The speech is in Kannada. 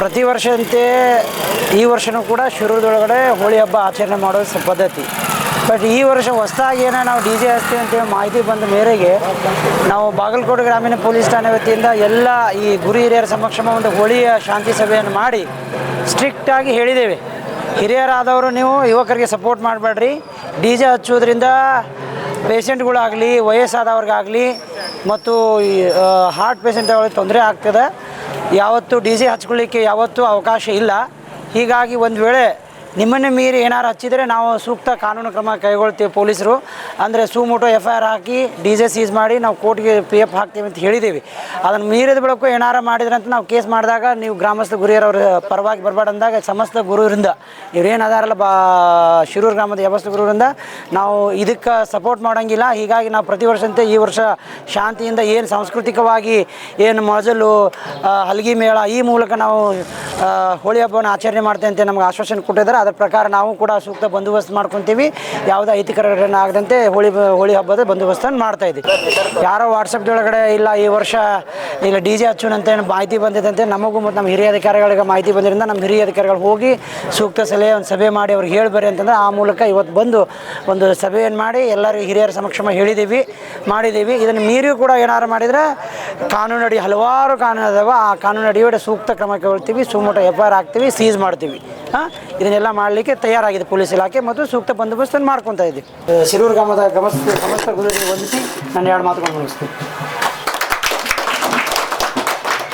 ಪ್ರತಿ ವರ್ಷದಂತೆ ಈ ವರ್ಷನೂ ಕೂಡ ಶುರುದೊಳಗಡೆ ಹೋಳಿ ಹಬ್ಬ ಆಚರಣೆ ಮಾಡೋ ಪದ್ಧತಿ. ಬಟ್ ಈ ವರ್ಷ ಹೊಸದಾಗಿ ಏನೋ ನಾವು ಡಿ ಜೆ ಹಚ್ತೀವಿ ಅಂತೇಳಿ ಮಾಹಿತಿ ಬಂದ ಮೇರೆಗೆ ನಾವು ಬಾಗಲಕೋಟೆ ಗ್ರಾಮೀಣ ಪೊಲೀಸ್ ಠಾಣೆ ವತಿಯಿಂದ ಎಲ್ಲ ಈ ಗುರು ಹಿರಿಯರ ಸಮಕ್ಷಮ ಒಂದು ಹೋಳಿಯ ಶಾಂತಿ ಸಭೆಯನ್ನು ಮಾಡಿ ಸ್ಟ್ರಿಕ್ಟಾಗಿ ಹೇಳಿದ್ದೇವೆ. ಹಿರಿಯರಾದವರು ನೀವು ಯುವಕರಿಗೆ ಸಪೋರ್ಟ್ ಮಾಡಬೇಡ್ರಿ. ಡಿ ಜೆ ಹಚ್ಚೋದ್ರಿಂದ ಪೇಷಂಟ್ಗಳಾಗಲಿ ವಯಸ್ಸಾದವ್ರಿಗಾಗಲಿ ಮತ್ತು ಹಾರ್ಟ್ ಪೇಷೆಂಟ್ಗಳಿಗೆ ತೊಂದರೆ ಆಗ್ತದೆ. ಯಾವತ್ತೂ ಡಿ ಜೆ ಹಚ್ಕೊಳ್ಳಿಕ್ಕೆ ಯಾವತ್ತೂ ಅವಕಾಶ ಇಲ್ಲ. ಹೀಗಾಗಿ ಒಂದು ವೇಳೆ ನಿಮ್ಮನ್ನೇ ಮೀರಿ ಏನಾರು ಹಚ್ಚಿದರೆ ನಾವು ಸೂಕ್ತ ಕಾನೂನು ಕ್ರಮ ಕೈಗೊಳ್ತೀವಿ ಪೊಲೀಸರು. ಅಂದರೆ suo motu F I R hockey D J seize ಮಾಡಿ ನಾವು ಕೋರ್ಟ್ಗೆ ಪಿ ಎಫ್ ಹಾಕ್ತೀವಿ ಅಂತ ಹೇಳಿದ್ದೀವಿ. ಅದನ್ನು ಮೀರಿದ ಬೆಳಕು ಏನಾರು ಮಾಡಿದ್ರೆ ಅಂತ ನಾವು ಕೇಸ್ ಮಾಡಿದಾಗ ನೀವು ಗ್ರಾಮಸ್ಥ ಗುರಿಯರವ್ರ ಪರವಾಗಿ ಬರಬೇಡ ಅಂದಾಗ ಸಮಸ್ತ ಗುರುವರಿಂದ ಇವ್ರೇನು ಅದಾರಲ್ಲ ಬಾ, ಶಿರೂರು ಗ್ರಾಮದ ವ್ಯವಸ್ಥೆ ಗುರುವರಿಂದ ನಾವು ಇದಕ್ಕೆ ಸಪೋರ್ಟ್ ಮಾಡೋಂಗಿಲ್ಲ. ಹೀಗಾಗಿ ನಾವು ಪ್ರತಿ ವರ್ಷದಂತೆ ಈ ವರ್ಷ ಶಾಂತಿಯಿಂದ ಏನು ಸಾಂಸ್ಕೃತಿಕವಾಗಿ ಏನು ಮೊಜಲು ಹಲಗಿ ಮೇಳ ಈ ಮೂಲಕ ನಾವು ಹೋಳಿ ಹಬ್ಬವನ್ನು ಆಚರಣೆ ಮಾಡ್ತೇವೆ ಅಂತ ನಮ್ಗೆ ಆಶ್ವಾಸನೆ ಕೊಟ್ಟಿದ್ದಾರೆ. ಅದರ ಪ್ರಕಾರ ನಾವು ಕೂಡ ಸೂಕ್ತ ಬಂದೋಬಸ್ತ್ ಮಾಡ್ಕೊತೀವಿ. ಯಾವುದೇ ಅಹಿತಕರ ಘಟನೆ ಆಗದಂತೆ ಹೋಳಿ ಹೋಳಿ ಹಬ್ಬದ ಬಂದೋಬಸ್ತನ್ನು ಮಾಡ್ತಾ ಇದ್ದೀವಿ. ಯಾರೋ ವಾಟ್ಸಪ್ದೊಳಗಡೆ ಇಲ್ಲ ಈ ವರ್ಷ, ಇಲ್ಲ ಡಿ ಜೆ ಏನು ಮಾಹಿತಿ ಬಂದಿದಂತೆ ನಮಗೂ ಮತ್ತು ನಮ್ಮ ಹಿರಿಯ ಅಧಿಕಾರಿಗಳಿಗೆ ಮಾಹಿತಿ ಬಂದಿದ್ದರಿಂದ ನಮ್ಮ ಹಿರಿಯ ಅಧಿಕಾರಿಗಳು ಹೋಗಿ ಸೂಕ್ತ ಸಲಹೆ, ಒಂದು ಸಭೆ ಮಾಡಿ ಅವ್ರಿಗೆ ಹೇಳ್ಬರಿ ಅಂತಂದ್ರೆ ಆ ಮೂಲಕ ಇವತ್ತು ಬಂದು ಒಂದು ಸಭೆಯನ್ನು ಮಾಡಿ ಎಲ್ಲರಿಗೂ ಹಿರಿಯರ ಸಮಕ್ಷಮ ಹೇಳಿದ್ದೀವಿ, ಮಾಡಿದ್ದೀವಿ. ಇದನ್ನು ಮೀರಿಯೂ ಕೂಡ ಏನಾರು ಮಾಡಿದರೆ ಕಾನೂನು ಅಡಿ ಹಲವಾರು ಕಾನೂನು ಅದಾವ. ಆ ಕಾನೂನು ಸೂಕ್ತ ಕ್ರಮ ಕೈಗೊಳ್ತೀವಿ, suo motu F I R ಹಾಕ್ತೀವಿ ಸೀಸ್ ಮಾಡ್ತೀವಿ. ಹಾಂ? ಇದನ್ನೆಲ್ಲ ಮಾಡಲಿಕ್ಕೆ ತಯಾರಾಗಿದೆ ಪೊಲೀಸ್ ಇಲಾಖೆ ಮತ್ತು ಸೂಕ್ತ ಬಂದೋಬಸ್ತನ್ನು ಮಾಡ್ಕೊತಾ ಇದ್ದೀವಿ ಶಿರೂರು ಗ್ರಾಮದ ಗಮಸ್ತ ಗಮಸ್ತ ಗುರುಗಳಿಗೆ ವಂದಿಸಿ ನಾನು ಎರಡು ಮಾತುಗಳನ್ನು ಮುಗಿಸ್ತೀನಿ.